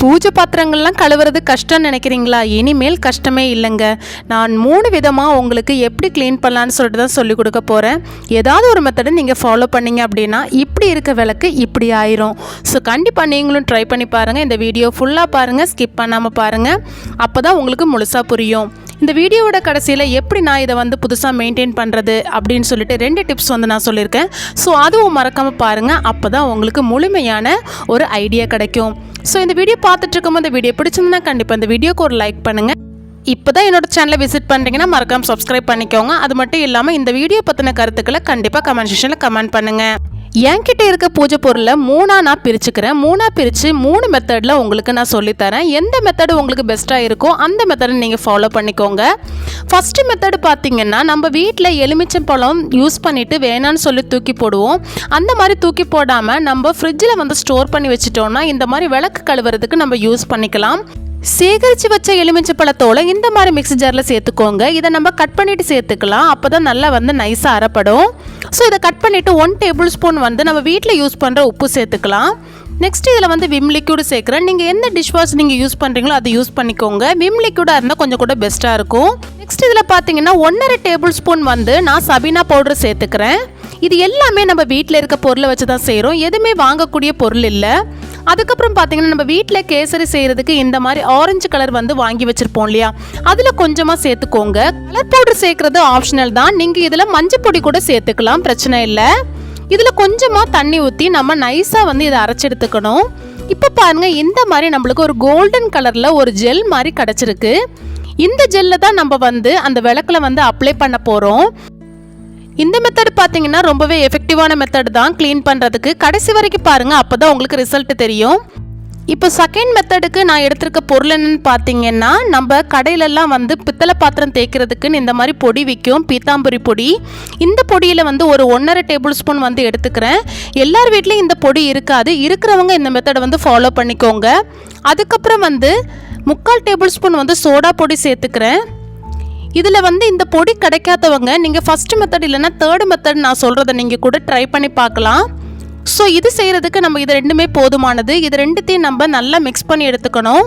பூஜை பாத்திரங்கள்லாம் கழுவுறது கஷ்டம்னு நினைக்கிறீங்களா? இனிமேல் கஷ்டமே இல்லைங்க. நான் மூணு விதமாக உங்களுக்கு எப்படி க்ளீன் பண்ணலான்னு சொல்லிட்டு தான் சொல்லிக் கொடுக்க போகிறேன் ஏதாவது ஒரு மெத்தடை நீங்கள் ஃபாலோ பண்ணீங்க அப்படின்னா இப்படி இருக்க விளக்கு இப்படி ஆயிரும். ஸோ கண்டிப்பாக நீங்களும் ட்ரை பண்ணி பாருங்கள் இந்த வீடியோ ஃபுல்லாக பாருங்கள் ஸ்கிப் பண்ணாமல் பாருங்கள் அப்போ தான் உங்களுக்கு முழுசாக புரியும். இந்த வீடியோவோட கடைசியில் எப்படி நான் இதை வந்து புதுசாக மெயின்டைன் பண்ணுறது அப்படின்னு சொல்லிட்டு ரெண்டு டிப்ஸ் வந்து நான் சொல்லியிருக்கேன். ஸோ அதுவும் மறக்காமல் பாருங்கள் அப்போ தான் உங்களுக்கு முழுமையான ஒரு ஐடியா கிடைக்கும். ஸோ இந்த வீடியோ பார்த்துட்ருக்கும் இருக்கும்போது இந்த வீடியோ பிடிச்சிருந்தா கண்டிப்பாக இந்த வீடியோக்கு ஒரு லைக் பண்ணுங்கள் இப்போ தான் என்னோட சேனலை விசிட் பண்ணுறீங்கன்னா மறக்காமல் சப்ஸ்கிரைப் பண்ணிக்கோங்க. அது மட்டும் இல்லாமல் இந்த வீடியோ பற்றின கருத்துக்களை கண்டிப்பாக கமெண்ட் செஷனில் கமெண்ட் பண்ணுங்கள் என்கிட்ட இருக்க பூஜை பொருளை மூணாக நான் பிரிச்சுக்கிறேன். மூணாக பிரித்து மூணு மெத்தடில் உங்களுக்கு நான் சொல்லித்தரேன். எந்த மெத்தடு உங்களுக்கு பெஸ்ட்டாக இருக்கோ அந்த மெத்தடை நீங்கள் ஃபாலோ பண்ணிக்கோங்க. ஃபஸ்ட்டு மெத்தடு பார்த்தீங்கன்னா நம்ம வீட்டில் எலுமிச்சம்பழம் யூஸ் பண்ணிவிட்டு வேணான்னு சொல்லி தூக்கி போடுவோம். அந்த மாதிரி தூக்கி போடாமல் நம்ம ஃப்ரிட்ஜில் வந்து ஸ்டோர் பண்ணி வச்சுட்டோம்னா இந்த மாதிரி விளக்கு கழுவுறதுக்கு நம்ம யூஸ் பண்ணிக்கலாம். சேகரித்து வச்ச எலுமிச்சை பழத்தோலை இந்த மாதிரி மிக்ஸி ஜாரில் சேர்த்துக்கோங்க. இதை நம்ம கட் பண்ணிவிட்டு சேர்த்துக்கலாம். அப்போ தான் நல்லா வந்து நைஸாக அறப்படும் ஸோ இதை கட் பண்ணிவிட்டு ஒன் டேபிள் ஸ்பூன் வந்து நம்ம வீட்டில் யூஸ் பண்ணுற உப்பு சேர்த்துக்கலாம். நெக்ஸ்ட் இதில் வந்து விம் லிக்யூடு சேர்க்குறேன். நீங்கள் எந்த டிஷ் வாஷ் நீங்கள் யூஸ் பண்ணுறீங்களோ அதை யூஸ் பண்ணிக்கோங்க. விம் லிக்யூடாக இருந்தால் கொஞ்சம் கூட பெஸ்ட்டாக இருக்கும். நெக்ஸ்ட் இதில் பார்த்தீங்கன்னா ஒன்றரை டேபிள் ஸ்பூன் வந்து நான் சபினா பவுடர் சேர்த்துக்கிறேன். இது எல்லாமே நம்ம வீட்டில் இருக்க பொருளை வச்சு தான் செய்கிறோம் எதுவுமே வாங்கக்கூடிய பொருள் இல்லை. அதுக்கப்புறம் பார்த்தீங்கன்னா நம்ம வீட்டில் கேசரி செய்கிறதுக்கு இந்த மாதிரி ஆரஞ்சு கலர் வந்து வாங்கி வச்சுருப்போம் இல்லையா? அதில் கொஞ்சமாக சேர்த்துக்கோங்க. கலர் பவுடர் சேர்க்குறது ஆப்ஷனல் தான். நீங்கள் இதில் மஞ்சள் பொடி கூட சேர்த்துக்கலாம். பிரச்சனை இல்லை. இதில் கொஞ்சமாக தண்ணி ஊற்றி நம்ம நைஸாக வந்து இதை அரைச்செடுத்துக்கணும் இப்போ பாருங்கள் இந்த மாதிரி நம்மளுக்கு ஒரு கோல்டன் கலரில் ஒரு ஜெல் மாதிரி கிடச்சிருக்கு. இந்த ஜெல்லை தான் நம்ம வந்து அந்த விளக்கில் வந்து அப்ளை பண்ண போகிறோம் இந்த மெத்தட் பார்த்தீங்கன்னா ரொம்பவே எஃபெக்டிவான மெத்தட் தான். க்ளீன் பண்ணுறதுக்கு கடைசி வரைக்கும் பாருங்கள் அப்போ தான் உங்களுக்கு ரிசல்ட் தெரியும். இப்போ செகண்ட் மெத்தடுக்கு நான் எடுத்திருக்க பொருள் என்னன்னு பார்த்தீங்கன்னா நம்ம கடையிலெல்லாம் வந்து பித்தளை பாத்திரம் தேய்க்கிறதுக்குன்னு இந்த மாதிரி பொடி விற்கும் பீத்தாம்புரி பொடி. இந்த பொடியில் வந்து ஒரு ஒன்றரை டேபிள் ஸ்பூன் வந்து எடுத்துக்கிறேன். எல்லார் வீட்லேயும் இந்த பொடி இருக்காது. இருக்கிறவங்க இந்த மெத்தடை வந்து ஃபாலோ பண்ணிக்கோங்க. அதுக்கப்புறம் வந்து முக்கால் டேபிள் ஸ்பூன் வந்து சோடா பொடி சேர்த்துக்கிறேன். இதில் வந்து இந்த பொடி கிடைக்காதவங்க நீங்கள் ஃபஸ்ட் மெத்தட் இல்லைன்னா தேர்டு மெத்தட் நான் சொல்கிறத நீங்கள் கூட ட்ரை பண்ணி பார்க்கலாம். ஸோ இது செய்கிறதுக்கு நம்ம இது ரெண்டுமே போதுமானது. இது ரெண்டுத்தையும் நம்ம நல்லா மிக்ஸ் பண்ணி எடுத்துக்கணும்.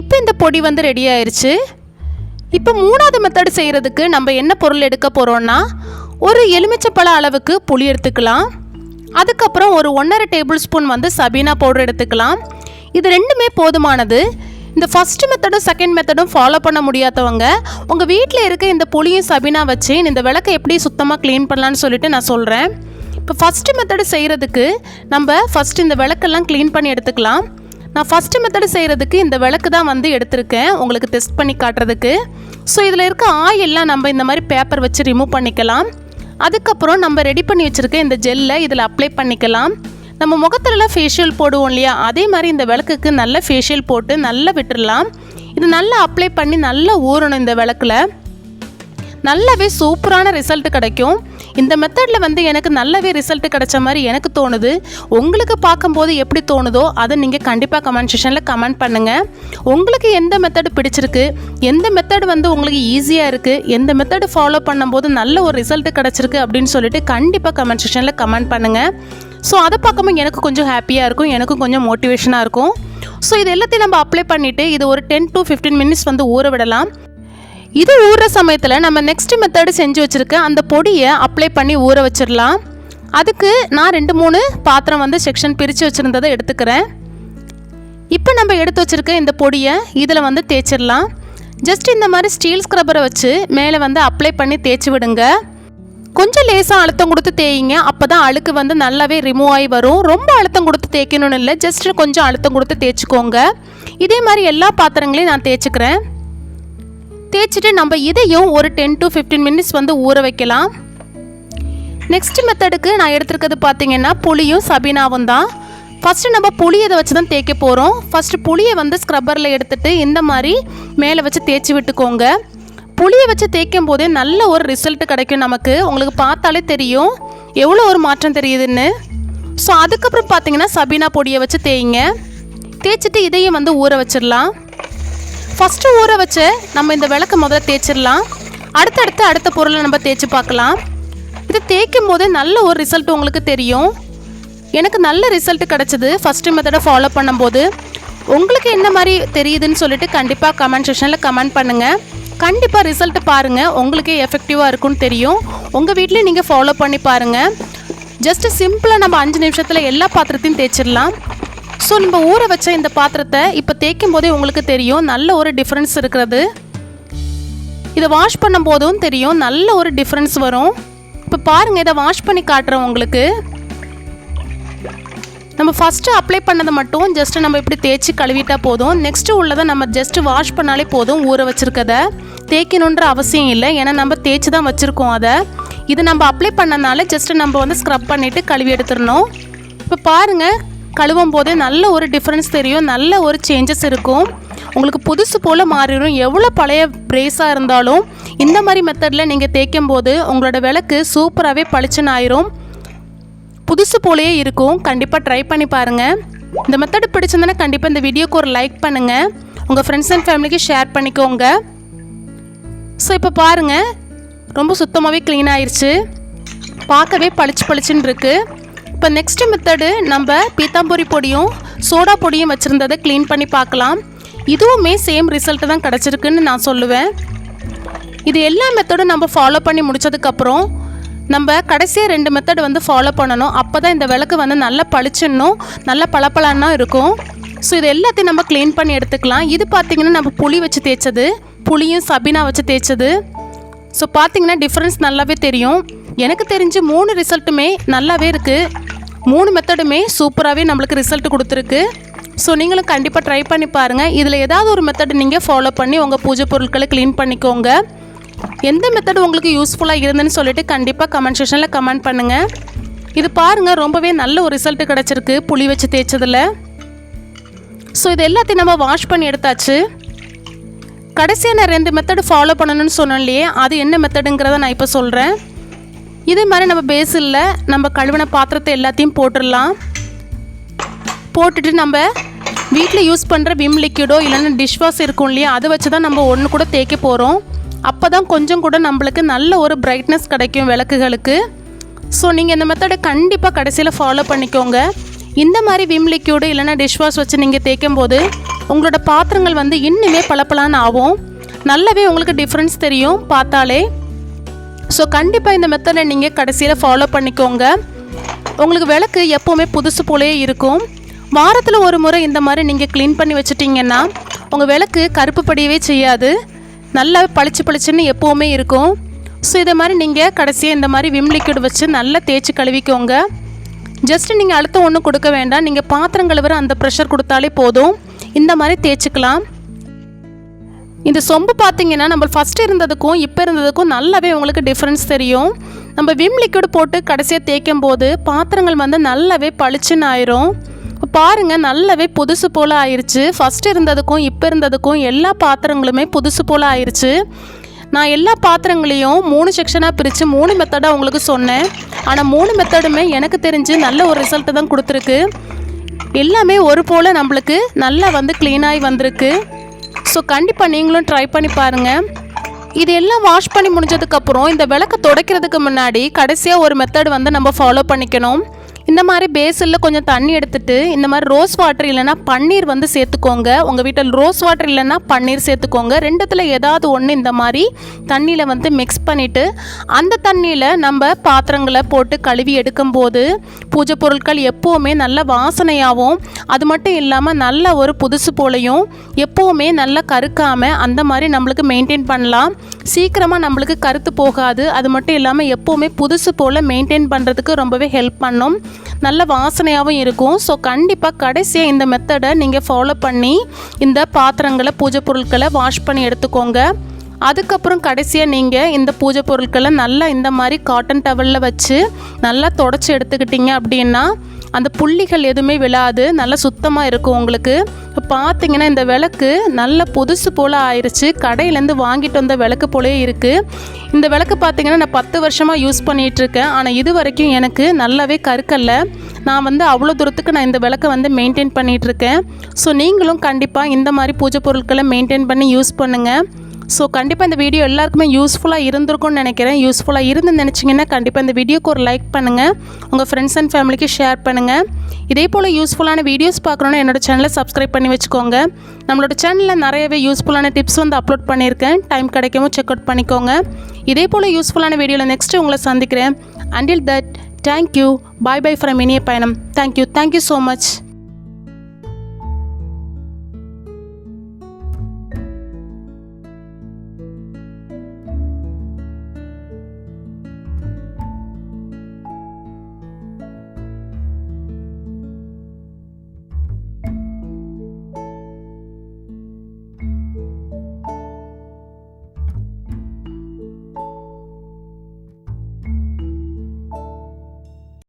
இப்போ இந்த பொடி வந்து ரெடி ஆயிடுச்சு இப்போ மூணாவது மெத்தட் செய்கிறதுக்கு நம்ம என்ன பொருள் எடுக்க போகிறோம்னா ஒரு எலுமிச்சப்பழ அளவுக்கு புளி எடுத்துக்கலாம். அதுக்கப்புறம் ஒரு ஒன்றரை டேபிள் ஸ்பூன் வந்து சபீனா பவுடர் எடுத்துக்கலாம். இது ரெண்டுமே போதுமானது. இந்த ஃபஸ்ட் மெத்தடும் செகண்ட் மெத்தடும் ஃபாலோ பண்ண முடியாதவங்க உங்கள் வீட்டில் இருக்க இந்த புளியும் சபினா வச்சு இந்த விளக்கை எப்படி சுத்தமாக க்ளீன் பண்ணலான்னு சொல்லிட்டு நான் சொல்கிறேன் இப்போ ஃபஸ்ட்டு மெத்தடு செய்கிறதுக்கு நம்ம ஃபஸ்ட்டு இந்த விளக்கெல்லாம் க்ளீன் பண்ணி எடுத்துக்கலாம். நான் ஃபஸ்ட்டு மெத்தடு செய்கிறதுக்கு இந்த விளக்கு தான் வந்து எடுத்திருக்கேன் உங்களுக்கு டெஸ்ட் பண்ணி காட்டுறதுக்கு. ஸோ இதில் இருக்க ஆயிலெலாம் நம்ம இந்த மாதிரி பேப்பர் வச்சு ரிமூவ் பண்ணிக்கலாம். அதுக்கப்புறம் நம்ம ரெடி பண்ணி வச்சுருக்க இந்த ஜெல்லை இதில் அப்ளை பண்ணிக்கலாம். நம்ம முகத்துலலாம் ஃபேஷியல் போடுவோம் இல்லையா? அதே மாதிரி இந்த விளக்குக்கு நல்ல ஃபேஷியல் போட்டு நல்லா விட்டுடலாம் இது நல்லா அப்ளை பண்ணி நல்லா ஊறணும் இந்த விளக்கில். நல்லாவே சூப்பரான ரிசல்ட் கிடைக்கும். இந்த மெத்தடில் வந்து எனக்கு நல்லாவே ரிசல்ட் கிடைச்ச மாதிரி எனக்கு தோணுது. உங்களுக்கு பார்க்கும்போது எப்படி தோணுதோ அதை நீங்கள் கண்டிப்பாக கமெண்ட் செஷனில் கமெண்ட் பண்ணுங்கள் உங்களுக்கு எந்த மெத்தடு பிடிச்சிருக்கு? எந்த மெத்தடு வந்து உங்களுக்கு ஈஸியாக இருக்குது எந்த மெத்தடு ஃபாலோ பண்ணும்போது நல்ல ஒரு ரிசல்ட் கிடச்சிருக்கு அப்படின்னு சொல்லிட்டு கண்டிப்பாக கமெண்ட் செஷனில் கமெண்ட் பண்ணுங்கள் ஸோ அதை பார்க்கும்போது எனக்கு கொஞ்சம் ஹாப்பியாக இருக்கும். எனக்கும் கொஞ்சம் மோட்டிவேஷனாக இருக்கும். ஸோ இது எல்லாத்தையும் நம்ம அப்ளை பண்ணிவிட்டு இது ஒரு டென் டு ஃபிஃப்டீன் மினிட்ஸ் வந்து ஊற விடலாம். இது ஊறுற சமயத்தில் நம்ம நெக்ஸ்ட் மெத்தடு செஞ்சு வச்சுருக்க அந்த பொடியை அப்ளை பண்ணி ஊற வச்சிடலாம் அதுக்கு நான் ரெண்டு மூணு பாத்திரம் வந்து செக்ஷன் பிரித்து வச்சுருந்ததை எடுத்துக்கிறேன். இப்போ நம்ம எடுத்து வச்சுருக்க இந்த பொடியை இதில் வந்து தேய்ச்சிடலாம் ஜஸ்ட் இந்த மாதிரி ஸ்டீல் ஸ்க்ரப்பரை வச்சு மேலே வந்து அப்ளை பண்ணி தேய்ச்சி விடுங்க. கொஞ்சம் லேசாக அழுத்தம் கொடுத்து தேய்ங்க. அப்போ தான் அழுக்கு வந்து நல்லாவே ரிமூவ் ஆகி வரும். ரொம்ப அழுத்தம் கொடுத்து தேய்க்கணும்னு இல்லை. ஜஸ்ட் கொஞ்சம் அழுத்தம் கொடுத்து தேய்ச்சிக்கோங்க. இதே மாதிரி எல்லா பாத்திரங்களையும் நான் தேய்ச்சிக்கிறேன். தேய்ச்சிட்டு நம்ம இதையும் ஒரு டென் டு ஃபிஃப்டீன் மினிட்ஸ் வந்து ஊற வைக்கலாம். நெக்ஸ்ட் மெத்தடுக்கு நான் எடுத்துருக்கிறது பார்த்தீங்கன்னா புளியும் சபீனாவும் தான். ஃபஸ்ட்டு நம்ம புளி இதை வச்சு தான் தேய்க்க போகிறோம் ஃபஸ்ட்டு புளியை வந்து ஸ்க்ரப்பரில் எடுத்துகிட்டு இந்த மாதிரி மேலே வச்சு தேய்ச்சி விட்டுக்கோங்க. புளியை வச்சு தேய்க்கும் போதே நல்ல ஒரு ரிசல்ட் கிடைக்கும் நமக்கு. உங்களுக்கு பார்த்தாலே தெரியும். எவ்வளோ ஒரு மாற்றம் தெரியுதுன்னு. ஸோ அதுக்கப்புறம் பார்த்தீங்கன்னா சபீனா பொடியை வச்சு தேய்ங்க. தேய்ச்சிட்டு இதையும் வந்து ஊற வச்சிடலாம். ஃபஸ்ட்டு ஊற வச்சு நம்ம இந்த விளக்கு முதல்ல தேய்ச்சிடலாம். அடுத்தடுத்து அடுத்த பொருளை நம்ம தேய்ச்சி பார்க்கலாம். இது தேய்க்கும் போதே நல்ல ஒரு ரிசல்ட் உங்களுக்கு தெரியும். எனக்கு நல்ல ரிசல்ட் கிடச்சிது. ஃபஸ்ட்டு மெத்தடை ஃபாலோ பண்ணும்போது. உங்களுக்கு என்ன மாதிரி தெரியுதுன்னு சொல்லிட்டு கண்டிப்பாக கமெண்ட் செஷனில் கமெண்ட் பண்ணுங்கள் கண்டிப்பாக ரிசல்ட் பாருங்கள் உங்களுக்கே எஃபெக்டிவாக இருக்கும்னு தெரியும். உங்கள் வீட்லேயும் நீங்கள் ஃபாலோ பண்ணி பாருங்கள் ஜஸ்ட் சிம்பிளாக நம்ம அஞ்சு நிமிஷத்தில் எல்லா பாத்திரத்தையும் தேய்ச்சிடலாம். ஸோ நம்ம ஊற வச்ச இந்த பாத்திரத்தை இப்போ தேய்க்கும் போதே உங்களுக்கு தெரியும். நல்ல ஒரு டிஃப்ரென்ஸ் இருக்கிறது. இதை வாஷ் பண்ணும் போதும் தெரியும். நல்ல ஒரு டிஃப்ரென்ஸ் வரும். இப்போ பாருங்கள் இதை வாஷ் பண்ணி காட்டுறேன் உங்களுக்கு. நம்ம ஃபஸ்ட்டு அப்ளை பண்ணதை மட்டும் ஜஸ்ட்டு நம்ம இப்படி தேய்ச்சி கழுவிட்டால் போதும். நெக்ஸ்ட்டு உள்ளதை நம்ம ஜஸ்ட்டு வாஷ் பண்ணாலே போதும் ஊற வச்சுருக்கதை. தேய்க்கணுன்ற அவசியம் இல்லை. ஏன்னா நம்ம தேய்ச்சி தான் வச்சுருக்கோம் அதை. இது நம்ம அப்ளை பண்ணனால ஜஸ்ட்டு நம்ம வந்து ஸ்க்ரப் பண்ணிவிட்டு கழுவி எடுத்துடணும். இப்போ பாருங்கள் கழுவும் போதே நல்ல ஒரு டிஃப்ரென்ஸ் தெரியும். நல்ல ஒரு சேஞ்சஸ் இருக்கும். உங்களுக்கு புதுசு போல் மாறிடும். எவ்வளோ பழைய ப்ரேஸாக இருந்தாலும் இந்த மாதிரி மெத்தடில் நீங்கள் தேய்க்கும் போது உங்களோட விளக்கு சூப்பராகவே பளிச்சுன்னு ஆயிரும். புதுசு போலயே இருக்கும். கண்டிப்பாக ட்ரை பண்ணி பாருங்கள் இந்த மெத்தடு பிடிச்சிருந்தனா கண்டிப்பாக இந்த வீடியோக்கு ஒரு லைக் பண்ணுங்கள் உங்கள் ஃப்ரெண்ட்ஸ் அண்ட் ஃபேமிலிக்கு ஷேர் பண்ணிக்கோங்க. ஸோ இப்போ பாருங்கள் ரொம்ப சுத்தமாகவே க்ளீன் ஆயிடுச்சு பார்க்கவே பளிச்சு பளிச்சுன்னு இருக்குது இப்போ நெக்ஸ்ட் மெத்தடு நம்ம பீத்தாம்பூரி பொடியும் சோடா பொடியும் வச்சுருந்ததை க்ளீன் பண்ணி பார்க்கலாம். இதுவுமே சேம் ரிசல்ட்டு தான் கிடச்சிருக்குன்னு நான் சொல்லுவேன். இது எல்லா மெத்தடும் நம்ம ஃபாலோ பண்ணி முடிச்சதுக்கப்புறம் நம்ம கடைசியாக ரெண்டு மெத்தட் வந்து ஃபாலோ பண்ணணும். அப்போ தான் இந்த விளக்கு வந்து நல்லா பளிச்சிடணும். நல்லா பளபளன்னா இருக்கும். ஸோ இது எல்லாத்தையும் நம்ம க்ளீன் பண்ணி எடுத்துக்கலாம். இது பார்த்திங்கன்னா நம்ம புளி வச்சு தேய்ச்சது. புளியும் சபினா வச்சு தேய்ச்சது. ஸோ பார்த்தீங்கன்னா டிஃப்ரென்ஸ் நல்லாவே தெரியும். எனக்கு தெரிஞ்சு மூணு ரிசல்ட்டுமே நல்லாவே இருக்குது மூணு மெத்தடுமே சூப்பராகவே நம்மளுக்கு ரிசல்ட் கொடுத்துருக்கு. ஸோ நீங்களும் கண்டிப்பாக ட்ரை பண்ணி பாருங்கள் இதில் ஏதாவது ஒரு மெத்தட் நீங்கள் ஃபாலோ பண்ணி உங்கள் பூஜை பொருட்களை க்ளீன் பண்ணிக்கோங்க. எந்த மெத்தட் உங்களுக்கு யூஸ்ஃபுல்லாக இருந்துன்னு சொல்லிட்டு கண்டிப்பாக கமெண்ட் செஷனில் கமெண்ட் பண்ணுங்கள் இது பாருங்கள் ரொம்பவே நல்ல ஒரு ரிசல்ட் கிடச்சிருக்கு. புளி வச்சு தேய்ச்சதில். ஸோ இது எல்லாத்தையும் நம்ம வாஷ் பண்ணி எடுத்தாச்சு. கடைசியாக நான் ரெண்டு மெத்தடு ஃபாலோ பண்ணணும்னு சொன்னேன் இல்லையே அது என்ன மெத்தடுங்கிறத நான் இப்போ சொல்கிறேன் இதே மாதிரி நம்ம பேஸில் நம்ம கழுவின பாத்திரத்தை எல்லாத்தையும் போட்டுடலாம். போட்டுட்டு நம்ம வீட்டில் யூஸ் பண்ணுற விம் லிக்விடோ இல்லைன்னா டிஷ் வாஷ் இருக்கும் இல்லையா அதை வச்சு தான் நம்ம ஒன்று கூட தேய்க்க போகிறோம் அப்போ தான் கொஞ்சம் கூட நம்மளுக்கு நல்ல ஒரு பிரைட்னஸ் கிடைக்கும் விளக்குகளுக்கு. ஸோ நீங்கள் இந்த மெத்தடை கண்டிப்பாக கடைசியில் ஃபாலோ பண்ணிக்கோங்க. இந்த மாதிரி விம் லிக்யூடு இல்லைன்னா டிஷ் வாஷ் வச்சு நீங்கள் தேய்க்கும் போது உங்களோட பாத்திரங்கள் வந்து இன்னுமே பளபளன்னு ஆகும். நல்லாவே உங்களுக்கு டிஃப்ரென்ஸ் தெரியும் பார்த்தாலே. ஸோ கண்டிப்பாக இந்த மெத்தடை நீங்கள் கடைசியில் ஃபாலோ பண்ணிக்கோங்க. உங்களுக்கு விளக்கு எப்போவுமே புதுசு போலே இருக்கும். வாரத்தில் ஒரு முறை இந்த மாதிரி நீங்கள் க்ளீன் பண்ணி வச்சுட்டிங்கன்னா உங்கள் விளக்கு கருப்பு படியவே செய்யாது. நல்லா பளிச்சு பளிச்சுன்னு எப்போவுமே இருக்கும். ஸோ இதை மாதிரி நீங்கள் கடைசியாக இந்த மாதிரி விம் லிக்விட் வச்சு நல்லா தேய்ச்சி கழுவிக்கோங்க. ஜஸ்ட் நீங்கள் அழுத்தம் ஒன்றும் கொடுக்க வேண்டாம். நீங்கள் பாத்திரம் கழுவுற அந்த ப்ரெஷர் கொடுத்தாலே போதும். இந்த மாதிரி தேய்ச்சிக்கலாம். இந்த சொம்பு பார்த்தீங்கன்னா நம்ம ஃபஸ்ட்டு இருந்ததுக்கும் இப்போ இருந்ததுக்கும் நல்லாவே உங்களுக்கு டிஃப்ரென்ஸ் தெரியும். நம்ம விம் லிக்விட் போட்டு கடைசியாக தேய்க்கும் போது பாத்திரங்கள் வந்து நல்லாவே பளிச்சுன்னு ஆயிரும். பாருங்கள் நல்லாவே புதுசு போல் ஆயிடுச்சு ஃபஸ்ட்டு இருந்ததுக்கும் இப்போ இருந்ததுக்கும் எல்லா பாத்திரங்களுமே புதுசு போல் ஆயிடுச்சு நான் எல்லா பாத்திரங்களையும் மூணு செக்ஷனாக பிரித்து மூணு மெத்தடாக உங்களுக்கு சொன்னேன். ஆனால் மூணு மெத்தடுமே எனக்கு தெரிஞ்சு நல்ல ஒரு ரிசல்ட்டு தான் கொடுத்துருக்கு. எல்லாமே ஒரு போல் நம்மளுக்கு நல்லா வந்து க்ளீனாகி வந்திருக்கு. ஸோ கண்டிப்பாக நீங்களும் ட்ரை பண்ணி பாருங்கள் இது எல்லாம் வாஷ் பண்ணி முடிஞ்சதுக்கப்புறம் இந்த விளக்கை துடைக்கிறதுக்கு முன்னாடி கடைசியாக ஒரு மெத்தட் வந்து நம்ம ஃபாலோ பண்ணிக்கணும். இந்த மாதிரி பேசலில் கொஞ்சம் தண்ணி எடுத்துட்டு இந்த மாதிரி ரோஸ் வாட்டர் இல்லைன்னா பன்னீர் வந்து சேர்த்துக்கோங்க. உங்கள் வீட்டில் ரோஸ் வாட்டர் இல்லைன்னா பன்னீர் சேர்த்துக்கோங்க. ரெண்டுத்தில் ஏதாவது ஒன்று இந்த மாதிரி தண்ணியில் வந்து மிக்ஸ் பண்ணிவிட்டு அந்த தண்ணியில் நம்ம பாத்திரங்களை போட்டு கழுவி எடுக்கும்போது பூஜை பொருட்கள் எப்போவுமே நல்ல வாசனையாகவும் அது மட்டும் இல்லாமல் நல்ல ஒரு புதுசு போலையும் எப்போவுமே நல்லா கருக்காமல் அந்த மாதிரி நம்மளுக்கு மெயின்டைன் பண்ணலாம். சீக்கிரமாக நம்மளுக்கு கருத்து போகாது. அது மட்டும் இல்லாமல் எப்போவுமே புதுசு போல் மெயின்டைன் பண்ணுறதுக்கு ரொம்பவே ஹெல்ப் பண்ணும். நல்ல வாசனையாகவும் இருக்கும். ஸோ கண்டிப்பாக கடைசியாக இந்த மெத்தடை நீங்கள் ஃபாலோ பண்ணி இந்த பாத்திரங்களை பூஜை பொருட்களை வாஷ் பண்ணி எடுத்துக்கோங்க. அதுக்கப்புறம் கடைசியாக நீங்கள் இந்த பூஜை பொருட்களை நல்லா இந்த மாதிரி காட்டன் டவலில் வச்சு நல்லா தொடச்சி எடுத்துக்கிட்டிங்க அப்படின்னா அந்த புள்ளிகள் எதுவுமே விழாது நல்லா சுத்தமாக இருக்கும் உங்களுக்கு. இப்போ பார்த்தீங்கன்னா இந்த விளக்கு நல்ல புதுசு போல் ஆயிடுச்சு கடையிலேருந்து வாங்கிட்டு வந்த விளக்கு போலே இருக்குது இந்த விளக்கு பார்த்தீங்கன்னா நான் பத்து வருஷமாக யூஸ் பண்ணிகிட்ருக்கேன் ஆனால் இது வரைக்கும் எனக்கு நல்லாவே கருக்கல்ல. நான் வந்து அவ்வளோ தூரத்துக்கு நான் இந்த விளக்கை வந்து மெயின்டைன் பண்ணிகிட்ருக்கேன் ஸோ நீங்களும் கண்டிப்பாக இந்த மாதிரி பூஜை பொருட்களை மெயின்டைன் பண்ணி யூஸ் பண்ணுங்கள் ஸோ கண்டிப்பாக இந்த வீடியோ எல்லாருக்குமே யூஸ்ஃபுல்லாக இருந்திருக்கும்னு நினைக்கிறேன். யூஸ்ஃபுல்லாக இருந்து நினச்சிங்கன்னா கண்டிப்பாக இந்த வீடியோக்கு ஒரு லைக் பண்ணுங்கள் உங்கள் ஃப்ரெண்ட்ஸ் அண்ட் ஃபேமிலிக்கு ஷேர் பண்ணுங்கள் இதே போல் யூஸ்ஃபுல்லான வீடியோஸ் பார்க்கணுன்னு என்னோட சேனலை சப்ஸ்கிரைப் பண்ணி வச்சுக்கோங்க. நம்மளோட சேனலில் நிறையவே யூஸ்ஃபுல்லான டிப்ஸ் வந்து அப்லோட் பண்ணியிருக்கேன். டைம் கிடைக்கவும் செக் அவுட் பண்ணிக்கோங்க. இதே போல் யூஸ்ஃபுல்லான வீடியோவில் நெக்ஸ்ட்டு உங்களை சந்திக்கிறேன். Until that thank you bye bye from இனிய பயணம். Thank you thank you so much